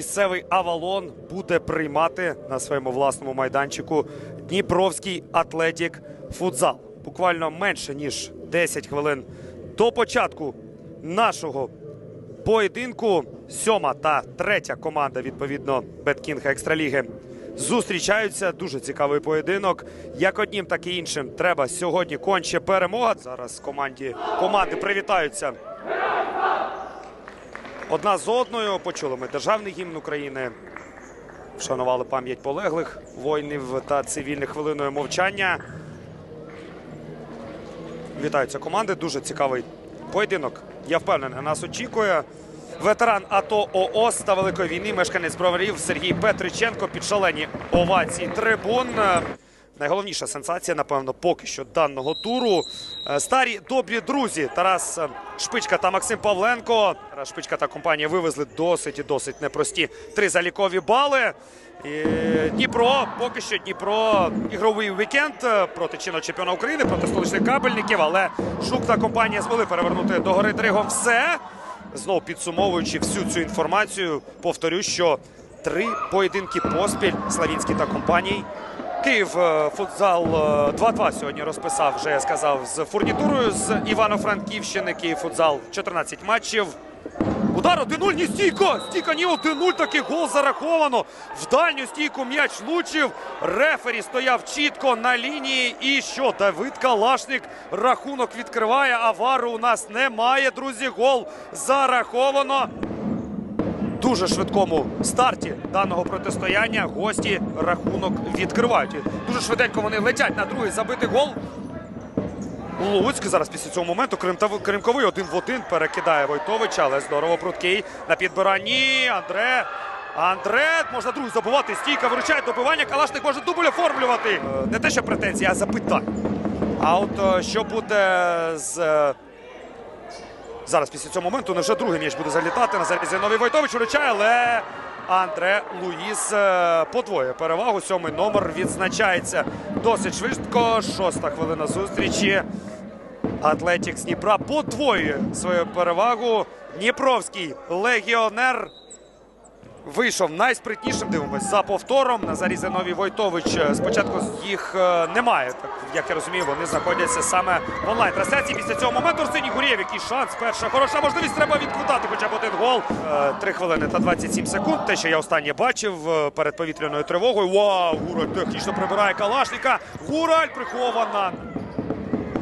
Місцевий Авалон буде приймати на своєму власному майданчику Дніпровський Атлетік Футзал. Буквально менше ніж 10 хвилин до початку нашого поєдинку. Сьома та третя команда відповідно Беткінга Екстраліги зустрічаються. Дуже цікавий поєдинок. Як однім, так і іншим треба сьогодні конче перемога. Зараз команді команди привітаються Одна з одною почули ми державний гімн України. Вшанували пам'ять полеглих воїнів та цивільних хвилиною мовчання. Вітаються команди. Дуже цікавий поєдинок. Я впевнений, нас очікує. Ветеран АТО ООС та Великої війни, мешканець броварів Сергій Петриченко під шалені овації трибун. Найголовніша сенсація, напевно, поки що даного туру. Е, Старі добрі друзі Тарас е, Шпичка та Максим Павленко. Тарас Шпичка та компанія вивезли досить і досить непрості три залікові бали. І Дніпро, поки що Дніпро ігровий вікенд е, проти чинного чемпіона України, проти столичних кабельників. Але Шук та компанія змогли перевернути до гори Дригом все. Знову підсумовуючи всю цю інформацію, повторю, що три поєдинки поспіль Славінський та компаній. Київ е, футзал е, 2-2 сьогодні розписав, вже я сказав, з фурнітурою з Івано-Франківщини. Київ футзал 14 матчів. Удар 1-0, ні стійка! Стійка, ні 1-0, такий гол зараховано. В дальню стійку м'яч влучив. Рефері стояв чітко на лінії. І що? Давид Калашник рахунок відкриває. Авару у нас немає, друзі. Гол зараховано. Дуже швидкому старті даного протистояння гості рахунок відкривають. Дуже швиденько вони летять на другий забитий гол. Луцьк зараз після цього моменту Кримковий один в один перекидає Войтовича, але здорово пруткий на підбиранні. Андре. Андре можна другий забувати. Стійка виручає добивання. Калашник може дубль оформлювати. Е, Не те, що претензії, а запитання. А от е, що буде з. Е, Зараз після цього моменту не вже другий м'яч буде залітати на зарізі новий Войтович вручає, але Андре Луїс подвоє подвоює перевагу. Сьомий номер відзначається досить швидко. Шоста хвилина зустрічі. Атлетік з Дніпра подвоює свою перевагу. Дніпровський легіонер вийшов найспритнішим. Дивимось за повтором. На зарізі новий Войтович. е, Спочатку їх е, немає. Так як я розумію, вони знаходяться саме в онлайн трансляції. Після цього моменту Арсеній Гурєв, який шанс. Перша хороша можливість. Треба відквитати хоча б один гол. Е, Три хвилини та 27 секунд. Те, що я останнє бачив перед повітряною тривогою. Вау! Гураль технічно прибирає Калашника. Гураль прихована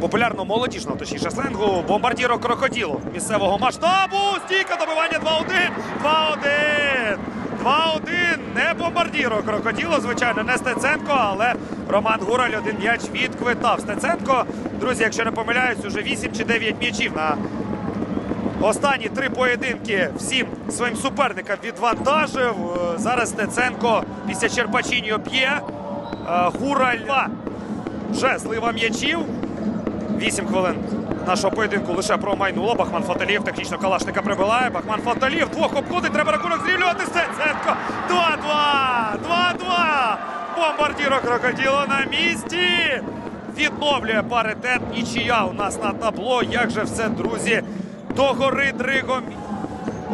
популярного молодіжного, точніше сленгу, бомбардіро крокоділу місцевого масштабу. Стійка добивання 2-1. 2-1. 2-1. Не бомбардіро крокоділо, звичайно, не Стеценко, але Роман Гураль один м'яч відквитав. Стеценко, друзі, якщо не помиляюсь, уже 8 чи 9 м'ячів на Останні три поєдинки всім своїм суперникам відвантажив. Е, Зараз Стеценко після Черпачіньо б'є. Е, Гураль вже злива м'ячів. Вісім хвилин нашого поєдинку лише промайнуло. Бахман Фаталів технічно Калашника прибиває. Бахман Фаталів двох обходить. Треба рахунок зрівнювати. Стеценко. 2-2. 2-2. Бомбардіро крокоділо на місці. Відновлює паритет. Нічия у нас на табло. Як же все, друзі, до гори Дригом.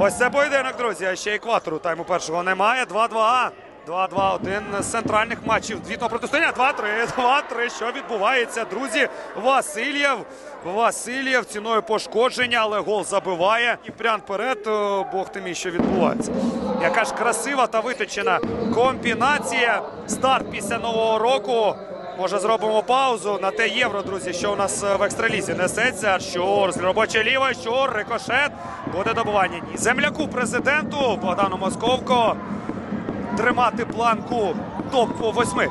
Ось це поєдинок, друзі. А ще екватору тайму першого немає. 2-2. 2-2. Один з центральних матчів двітного протистояння. 2-3. 2-3. Що відбувається, друзі? Васильєв. Васильєв ціною пошкодження, але гол забиває. І прямо вперед. Бог ти мій, що відбувається. Яка ж красива та виточена комбінація. Старт після нового року. Може, зробимо паузу на те євро, друзі, що у нас е, в екстралізі несеться. Щор, робоча ліва, щор, рикошет. Буде добування. Земляку президенту Богдану Московко тримати планку топ по восьми.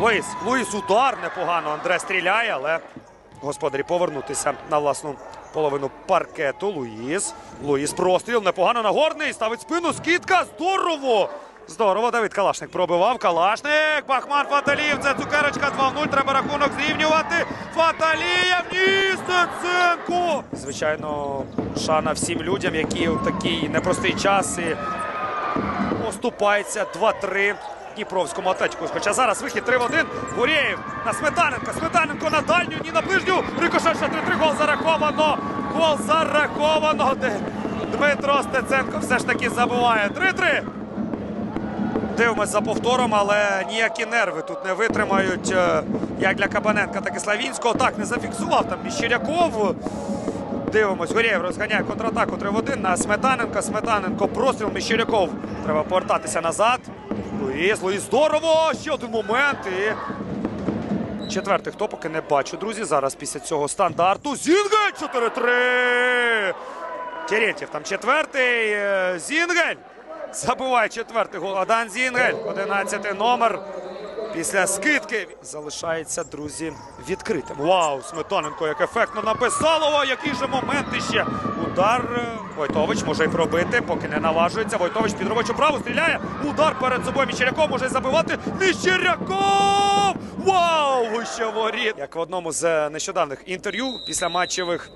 Луїс, Луїс удар непогано. Андре стріляє, але господарі повернутися на власну половину паркету. Луїс. Луїс простріл. Непогано нагорний. Ставить спину. Скидка. Здорово! Здорово, Давид Калашник пробивав. Калашник. Бахман Фаталів. Це цукерочка 2-0. Треба рахунок зрівнювати. Фаталієв. Ні, Стеценко. Звичайно, шана всім людям, які у такий непростий час і поступається 2-3 Дніпровському атлетику. Хоча зараз вихід 3-1. Гурєєв на Сметаненка. Сметаненко на дальню, ні на ближню. Рикошет ще 3-3. Гол зараховано. Гол зараховано. Дмитро Стеценко все ж таки забуває. 3-3. Дивимось за повтором, але ніякі нерви тут не витримають е, як для Кабаненка, так і Славінського. Так, не зафіксував там Міщиряков. Дивимось, Горєєв розганяє контратаку 3 в 1 на Сметаненка. Сметаненко простріл Міщиряков. Треба повертатися назад. Луїс, Луїс, здорово! Ще один момент. І четвертий, хто поки не бачу, друзі. Зараз після цього стандарту. Зінгель 4-3. Терентьєв там четвертий. е, Зінгель. Забиває четвертий гол. Адан Зінгель. 11 номер. Після скидки залишається, друзі, відкритим. Вау! Сметаненко як ефектно написало. О, який же момент іще. Удар. е, Войтович може й пробити, поки не наважується. Войтович під робочу праву стріляє. Удар перед собою. Міщеряков може й забивати. Міщеряков! Вау! Вище воріт! Як в одному з е, нещодавних інтерв'ю після матчевих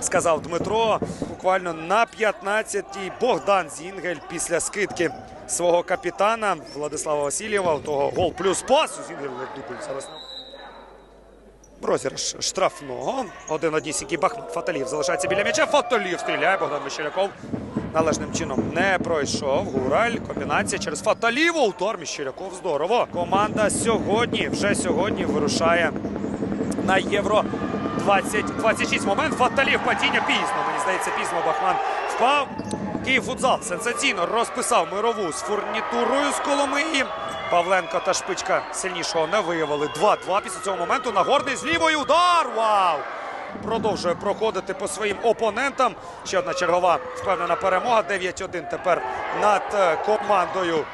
сказав Дмитро. Буквально на 15-й Богдан Зінгель після скидки свого капітана Владислава Васильєва. Того гол плюс пас. Зараз. Розіграш штрафного. Один однісінький Бахмут Фаталів залишається біля м'яча. Фаталів стріляє. Богдан Міщеряков належним чином не пройшов. Гураль. Комбінація через Фаталіву. Удар Міщеряков. Здорово. Команда сьогодні, вже сьогодні вирушає на євро 2026. Момент Фаталів падіння пізно. Мені здається, пізно Бахман впав. Київ футзал сенсаційно розписав мирову з фурнітурою з Коломиї. Павленко та Шпичка сильнішого не виявили. 2-2 після цього моменту. Нагорний з лівої удар. Вау! Продовжує проходити по своїм опонентам. Ще одна чергова впевнена перемога. 9-1 тепер над е, командою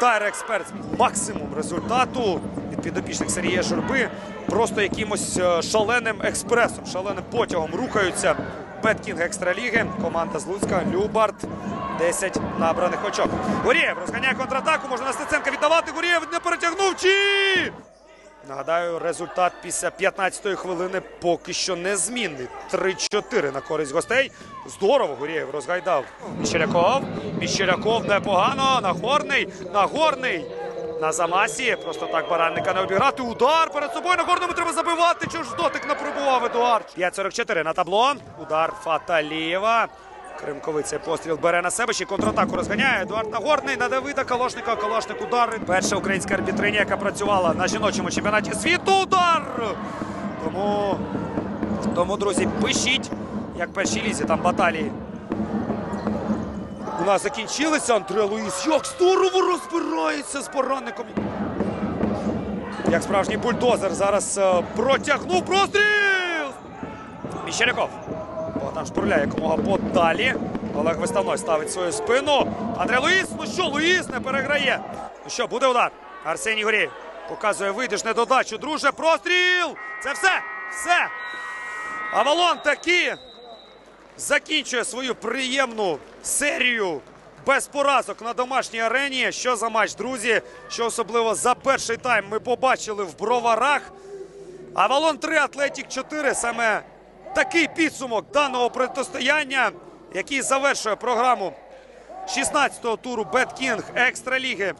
Тайр Експерт. Максимум результату від підопічних Сергія Журби. Просто якимось е, шаленим експресом, шаленим потягом рухаються. Беткінг екстраліги. Команда з Луцька. Любард. 10 набраних очок. Гурєєв розганяє контратаку. Можна на Стеценка віддавати. Гурєєв не перетягнув. Чи? Нагадаю, результат після 15-ї хвилини поки що незмінний. 3-4 на користь гостей. Здорово Гурєєв розгайдав. Міщеряков. Міщеряков непогано. Нагорний. Нагорний. На замасі. Просто так баранника не обіграти. Удар перед собою. Нагорному треба забивати. Чого ж дотик не пробував Едуард. 5-44 на табло. Удар Фаталієва. Кримковиця постріл бере на себе, ще контратаку розганяє. Едуард Нагорний на Давида Калошника. Калошник удар. Перша українська арбітриня, яка працювала на жіночому чемпіонаті світу. Удар! Тому, тому друзі, пишіть, як першій лізі там баталії. У нас закінчилися Андре Луїс. Як здорово розбирається з поранником. Як справжній бульдозер зараз е, протягнув простріл. Міщеряков. Богдан шпурляє якомога подалі. Олег Виставной ставить свою спину. Андре Луїс. Ну що, Луїс не переграє. Ну що, буде удар. Арсеній Горєєв показує вийдеш недодачу. Друже, простріл! Це все! Все! Авалон таки закінчує свою приємну серію без поразок на домашній арені. Що за матч, друзі? Що особливо за перший тайм ми побачили в броварах. Авалон 3, Атлетік 4. Саме такий підсумок даного протистояння, який завершує програму 16-го туру Беткінг Екстраліги